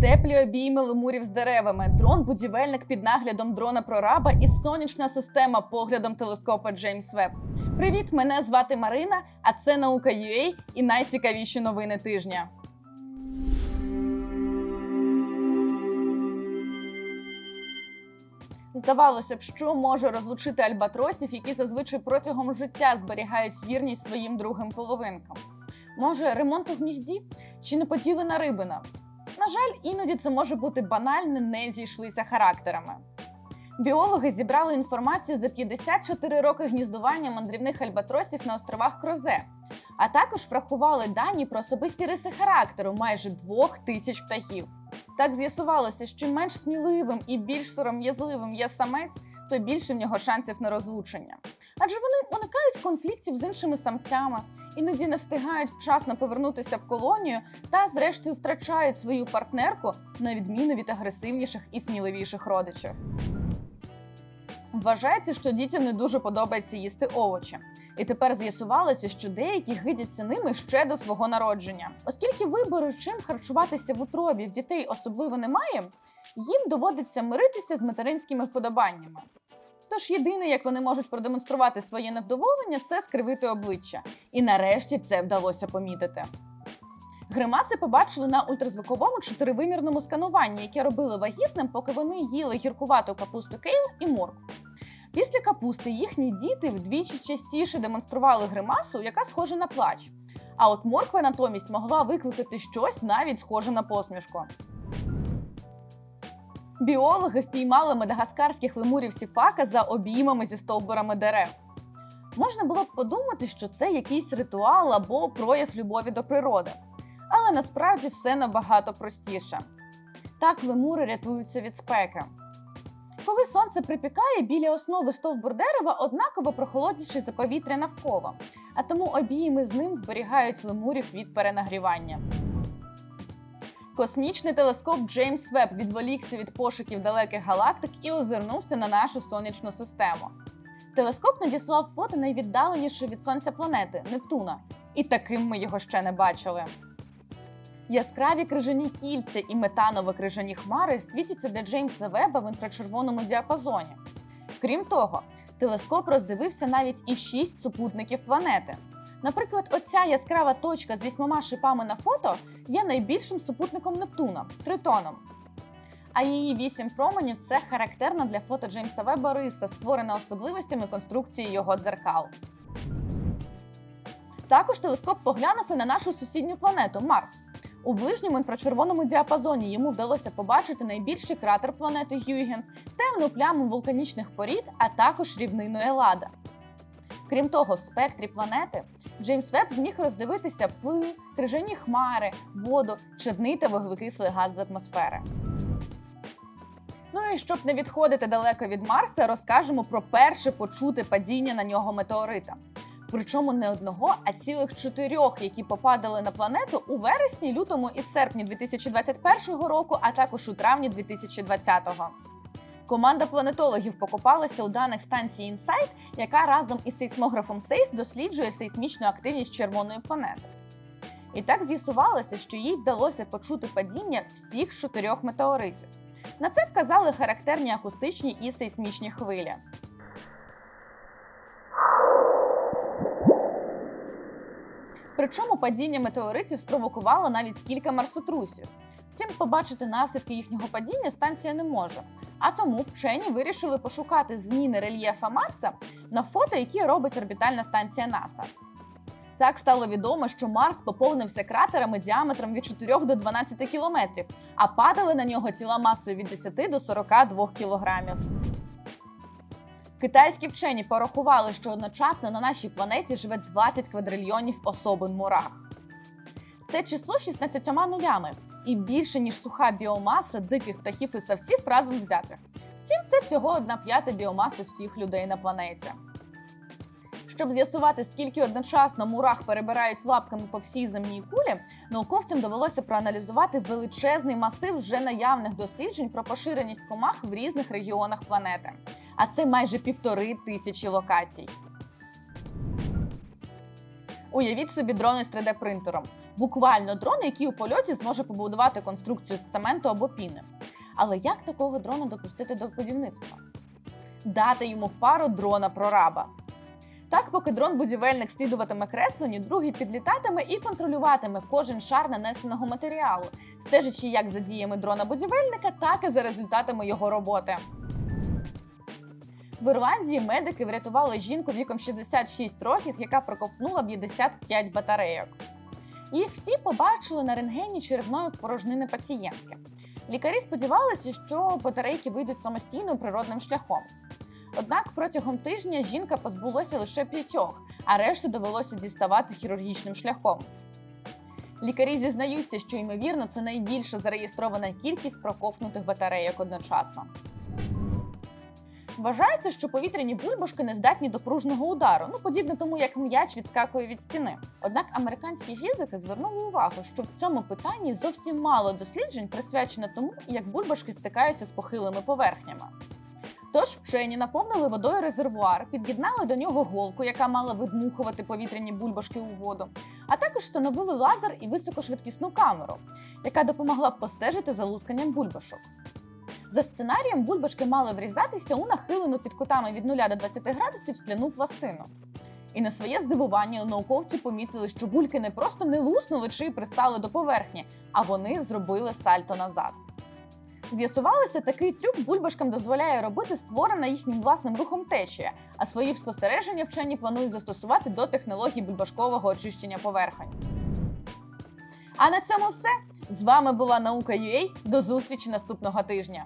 Теплі обійми лемурів з деревами, дрон-будівельник під наглядом дрона прораба і сонячна система поглядом телескопа Джеймс Веб. Привіт, мене звати Марина, а це наука UA і найцікавіші новини тижня. Здавалося б, що може розлучити альбатросів, які зазвичай протягом життя зберігають вірність своїм другим половинкам. Може, ремонт у гнізді чи неподілена рибина? На жаль, іноді це може бути банально не зійшлися характерами. Біологи зібрали інформацію за 54 роки гніздування мандрівних альбатросів на островах Крозе, а також врахували дані про особисті риси характеру майже двох тисяч птахів. Так з'ясувалося, що менш сміливим і більш сором'язливим є самець, то більше в нього шансів на розлучення. Адже вони уникають конфліктів з іншими самцями, іноді не встигають вчасно повернутися в колонію та, зрештою, втрачають свою партнерку на відміну від агресивніших і сміливіших родичів. Вважається, що дітям не дуже подобається їсти овочі, і тепер з'ясувалося, що деякі гидяться ними ще до свого народження. Оскільки вибору, чим харчуватися в утробі в дітей особливо немає, їм доводиться миритися з материнськими вподобаннями. Тож єдине, як вони можуть продемонструвати своє невдоволення, це скривити обличчя. І нарешті це вдалося помітити. Гримаси побачили на ультразвуковому чотиривимірному скануванні, яке робили вагітним, поки вони їли гіркувату капусту кейл і моркву. Після капусти їхні діти вдвічі частіше демонстрували гримасу, яка схожа на плач. А от морква натомість могла викликати щось навіть схоже на посмішку. Біологи впіймали мадагаскарських лемурів сіфака за обіймами зі стовбурами дерев. Можна було б подумати, що це якийсь ритуал або прояв любові до природи. Але насправді все набагато простіше. Так лемури рятуються від спеки. Коли сонце припікає, біля основи стовбур дерева однаково прохолодніший за повітря навколо, а тому обійми з ним зберігають лемурів від перенагрівання. Космічний телескоп Джеймс Веб відволікся від пошуків далеких галактик і озирнувся на нашу сонячну систему. Телескоп надіслав фото найвіддаленішої від сонця планети Нептуна, і таким ми його ще не бачили. Яскраві крижані кільця і метаново-крижані хмари світяться для Джеймса Веба в інфрачервоному діапазоні. Крім того, телескоп роздивився навіть і шість супутників планети. Наприклад, оця яскрава точка з вісьмома шипами на фото є найбільшим супутником Нептуна Тритоном. А її вісім променів це характерна для фото Джеймса Веба риса, створена особливостями конструкції його дзеркал. Також телескоп поглянув і на нашу сусідню планету Марс. У ближньому інфрачервоному діапазоні йому вдалося побачити найбільший кратер планети Гюйгенс, темну пляму вулканічних порід, а також рівнину Елада. Крім того, в спектрі планети Джеймс Веб зміг роздивитися пил, крижані хмари, воду, чадний та вуглекислий газ з атмосфери. Ну і щоб не відходити далеко від Марса, розкажемо про перше почуте падіння на нього метеорита. Причому не одного, а цілих чотирьох, які попадали на планету у вересні, лютому і серпні 2021 року, а також у травні 2020-го. Команда планетологів покопалася у даних станції Insight, яка разом із сейсмографом SEIS досліджує сейсмічну активність червоної планети. І так з'ясувалося, що їй вдалося почути падіння всіх чотирьох метеоритів. На це вказали характерні акустичні і сейсмічні хвилі. Причому падіння метеоритів спровокувало навіть кілька марсотрусів. Втім, побачити наслідки їхнього падіння станція не може. А тому вчені вирішили пошукати зміни рельєфа Марса на фото, які робить орбітальна станція НАСА. Так стало відомо, що Марс поповнився кратерами діаметром від 4 до 12 кілометрів, а падали на нього тіла масою від 10 до 42 кілограмів. Китайські вчені порахували, що одночасно на нашій планеті живе 20 квадрильйонів особин мурах. Це число 16 нулями і більше, ніж суха біомаса диких птахів і савців разом взятих. Втім, це всього одна п'ята біомаси всіх людей на планеті. Щоб з'ясувати, скільки одночасно мурах перебирають лапками по всій земній кулі, науковцям довелося проаналізувати величезний масив вже наявних досліджень про поширеність комах в різних регіонах планети. А це майже півтори тисячі локацій. Уявіть собі дрони з 3D-принтером. Буквально дрон, який у польоті зможе побудувати конструкцію з цементу або піни. Але як такого дрона допустити до будівництва? Дати йому в пару дрона прораба. Так, поки дрон-будівельник слідуватиме кресленню, другий підлітатиме і контролюватиме кожен шар нанесеного матеріалу, стежачи як за діями дрона-будівельника, так і за результатами його роботи. В Ірландії медики врятували жінку віком 66 років, яка проковтнула 55 батарейок. Їх всі побачили на рентгені черевної порожнини пацієнтки. Лікарі сподівалися, що батарейки вийдуть самостійно природним шляхом. Однак протягом тижня жінка позбулася лише п'ятьох, а решту довелося діставати хірургічним шляхом. Лікарі зізнаються, що ймовірно це найбільша зареєстрована кількість проковтнутих батарейок одночасно. Вважається, що повітряні бульбашки не здатні до пружного удару, ну подібно тому, як м'яч відскакує від стіни. Однак американські фізики звернули увагу, що в цьому питанні зовсім мало досліджень присвячено тому, як бульбашки стикаються з похилими поверхнями. Тож вчені наповнили водою резервуар, під'єднали до нього голку, яка мала видмухувати повітряні бульбашки у воду, а також встановили лазер і високошвидкісну камеру, яка допомогла постежити за лусканням бульбашок. За сценарієм бульбашки мали врізатися у нахилену під кутами від 0 до 20 градусів скляну пластину. І на своє здивування науковці помітили, що бульки не просто не луснули чи пристали до поверхні, а вони зробили сальто назад. З'ясувалося, такий трюк бульбашкам дозволяє робити створена їхнім власним рухом течія, а свої спостереження вчені планують застосувати до технологій бульбашкового очищення поверхень. А на цьому все. З вами була наука UA. До зустрічі наступного тижня.